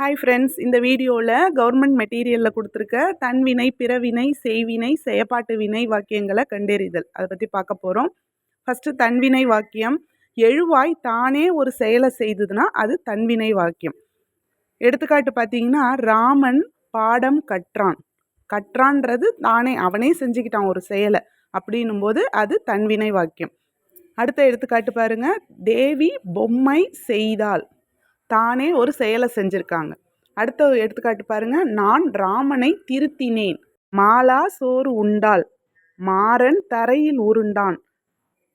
Hi friends இந்த வீடியோவில் government மெட்டீரியலில் கொடுத்துருக்க தன்வினை பிறவினை செய்வினை செயப்பாட்டு வினை வாக்கியங்களை கண்டறிதல். அதை பற்றி பார்க்க போகிறோம் ஃபஸ்ட்டு தன்வினை வாக்கியம். எழுவாய் தானே ஒரு செயலை செய்ததுன்னா அது தன்வினை வாக்கியம். எடுத்துக்காட்டு பார்த்தீங்கன்னா ராமன் பாடம் கற்றான். கற்றான்றது தானே அவனே செஞ்சுக்கிட்டான் ஒரு செயலை அப்படின்னும் போது அது தன்வினை வாக்கியம். அடுத்த எடுத்துக்காட்டு பாருங்க. தேவி பொம்மை செய்தாள். தானே ஒரு செயலை செஞ்சுருக்காங்க. அடுத்த எடுத்துக்காட்டு பாருங்க. நான் ராமனை திருத்தினேன். மாலா சோறு உண்டாள். மாறன் தரையில் உருண்டான்.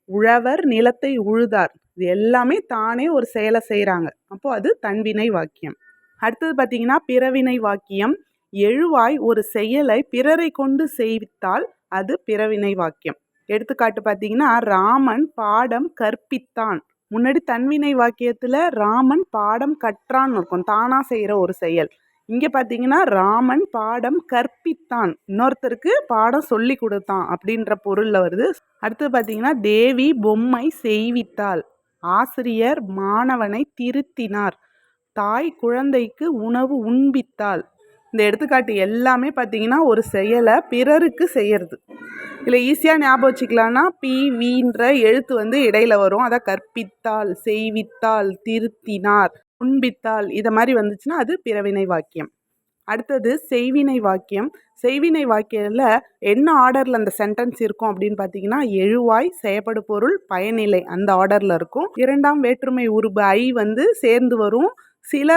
உழவர் நிலத்தை உழுதார். இது எல்லாமே தானே ஒரு செயலை செய்கிறாங்க அப்போ அது தன்வினை வாக்கியம். அடுத்தது பார்த்தீங்கன்னா பிறவினை வாக்கியம். எழுவாய் ஒரு செயலை பிறரை கொண்டு செய்வித்தால் அது பிறவினை வாக்கியம். எடுத்துக்காட்டு பார்த்தீங்கன்னா ராமன் பாடம் கற்பித்தான். முன்னாடி தன்வினை வாக்கியத்தில் ராமன் பாடம் கற்றான்னு இருக்கும். தானாக செய்கிற ஒரு செயல். இங்கே பார்த்தீங்கன்னா ராமன் பாடம் கற்பித்தான். இன்னொருத்தருக்கு பாடம் சொல்லி கொடுத்தான் அப்படின்ற பொருளில் வருது. அடுத்து பார்த்தீங்கன்னா தேவி பொம்மை செய்வித்தாள். ஆசிரியர் மாணவனை திருத்தினார். தாய் குழந்தைக்கு உணவு உண்பித்தாள். இந்த எடுத்துக்காட்டு எல்லாமே பார்த்தீங்கன்னா ஒரு செயலை பிறருக்கு செய்கிறது இதில் ஈஸியாக ஞாபகம் வச்சுக்கலான்னா பி வீன்ற எழுத்து வந்து இடையில வரும். அதை கற்பித்தால் செய்வித்தால் திருத்தினார் உண்பித்தால் இதை மாதிரி வந்துச்சுன்னா அது பிறவினை வாக்கியம். அடுத்தது செய்வினை வாக்கியம். செய்வினை வாக்கியத்தில் என்ன ஆர்டரில் அந்த சென்டென்ஸ் இருக்கும் அப்படின்னு பார்த்தீங்கன்னா எழுவாய் செயப்படு பொருள் பயனிலை அந்த ஆர்டரில் இருக்கும். இரண்டாம் வேற்றுமை உருபு ஐ வந்து சேர்ந்து வரும். சில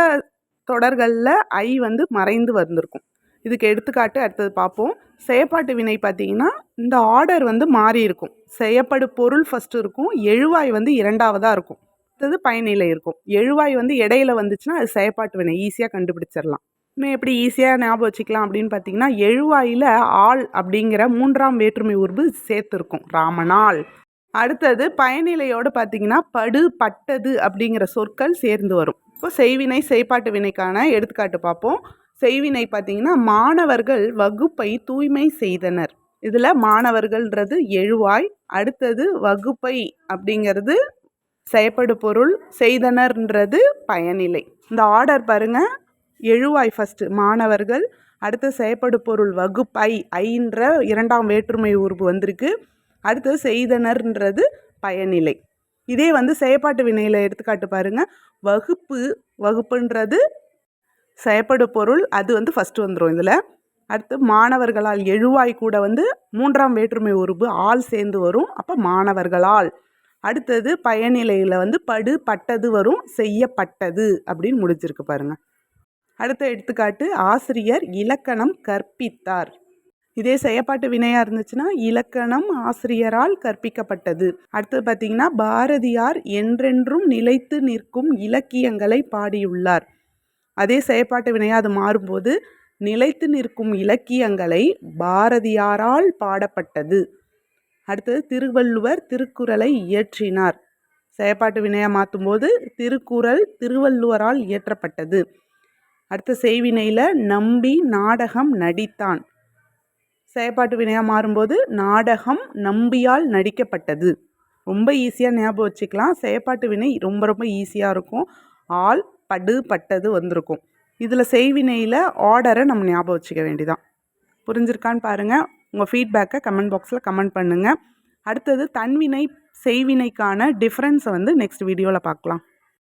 தொடர்களில் ஐ வந்து மறைந்து வந்திருக்கும். இதுக்கு எடுத்துக்காட்டு அடுத்தது பார்ப்போம். செயப்பாட்டு வினை பார்த்தீங்கன்னா இந்த ஆர்டர் வந்து மாறி இருக்கும். செயப்படு பொருள் ஃபஸ்ட்டு இருக்கும். எழுவாய் வந்து இரண்டாவதாக இருக்கும். அடுத்தது பயனிலை இருக்கும். எழுவாய் வந்து இடையில வந்துச்சுன்னா அது செயப்பாட்டு வினை. ஈஸியாக கண்டுபிடிச்சிடலாம். இன்னும் எப்படி ஈஸியாக ஞாபகம் வச்சுக்கலாம் அப்படின்னு பார்த்தீங்கன்னா எழுவாயில் ஆள் அப்படிங்கிற மூன்றாம் வேற்றுமை உருவு சேர்த்துருக்கும். ராமனால். அடுத்தது பயனிலையோடு பார்த்தீங்கன்னா படு பட்டது அப்படிங்கிற சொற்கள் சேர்ந்து வரும். இப்போ செய்வினை செய்பாட்டு வினைக்கான எடுத்துக்காட்டு பார்ப்போம். செய்வினை பார்த்தீங்கன்னா மாணவர்கள் வகுப்பை தூய்மை செய்தனர். இதில் மாணவர்கள்ன்றது எழுவாய் அடுத்தது வகுப்பை அப்படிங்கிறது செயப்படு பொருள் செய்தனர்ன்றது பயனிலை. இந்த ஆர்டர் பாருங்க. எழுவாய் ஃபஸ்ட்டு மாணவர்கள் அடுத்த செயற்படு பொருள் வகுப்பை ஐன்ற இரண்டாம் வேற்றுமை உருவு வந்திருக்கு. அடுத்தது செய்தனர்ன்றது பயனிலை. இதே வந்து செயப்பாட்டு வினையில் எடுத்துக்காட்டு பாருங்க. வகுப்பு வகுப்புன்றது செயப்படு பொருள் அது வந்து ஃபஸ்ட்டு வந்துடும் இதில். அடுத்து மாணவர்களால் எழுவாய் கூட வந்து மூன்றாம் வேற்றுமை உருவு ஆள் சேர்ந்து வரும் அப்போ மாணவர்களால். அடுத்தது பயனிலையில் வந்து படு பட்டது வரும் செய்யப்பட்டது அப்படின்னு முடிஞ்சிருக்கு பாருங்கள் அடுத்த எடுத்துக்காட்டு ஆசிரியர் இலக்கணம் கற்பித்தார். இதே செயப்பாட்டு வினையாக இருந்துச்சுன்னா இலக்கணம் ஆசிரியரால் கற்பிக்கப்பட்டது. அடுத்தது பார்த்தீங்கன்னா பாரதியார் என்றென்றும் நிலைத்து நிற்கும் இலக்கியங்களை பாடியுள்ளார். அதே செயற்பாட்டு வினையாக அது மாறும்போது நிலைத்து நிற்கும் இலக்கியங்களை பாரதியாரால் பாடப்பட்டது. அடுத்தது திருவள்ளுவர் திருக்குறளை இயற்றினார். செயற்பாட்டு மாற்றும் மாற்றும்போது திருக்குறள் திருவள்ளுவரால் இயற்றப்பட்டது. அடுத்த செய்வினையில் நம்பி நாடகம் நடித்தான். செயற்பாட்டு வினையாக மாறும்போது நாடகம் நம்பியால் நடிக்கப்பட்டது. ரொம்ப ஈஸியாக ஞாபகம் வச்சுக்கலாம். செயற்பாட்டு வினை ரொம்ப ரொம்ப ஈஸியாக இருக்கும். ஆள் படு பட்டது வந்திருக்கும். இதில் செய்வினையில் ஆர்டரை நம்ம ஞாபகம் வச்சுக்க வேண்டிதான். புரிஞ்சிருக்கான்னு பாருங்கள் உங்கள் ஃபீட்பேக்கை கமெண்ட் பாக்ஸில் கமெண்ட் பண்ணுங்கள் அடுத்தது தன்வினை செய்வினைக்கான டிஃப்ரென்ஸை வந்து நெக்ஸ்ட் வீடியோவில் பார்க்கலாம்.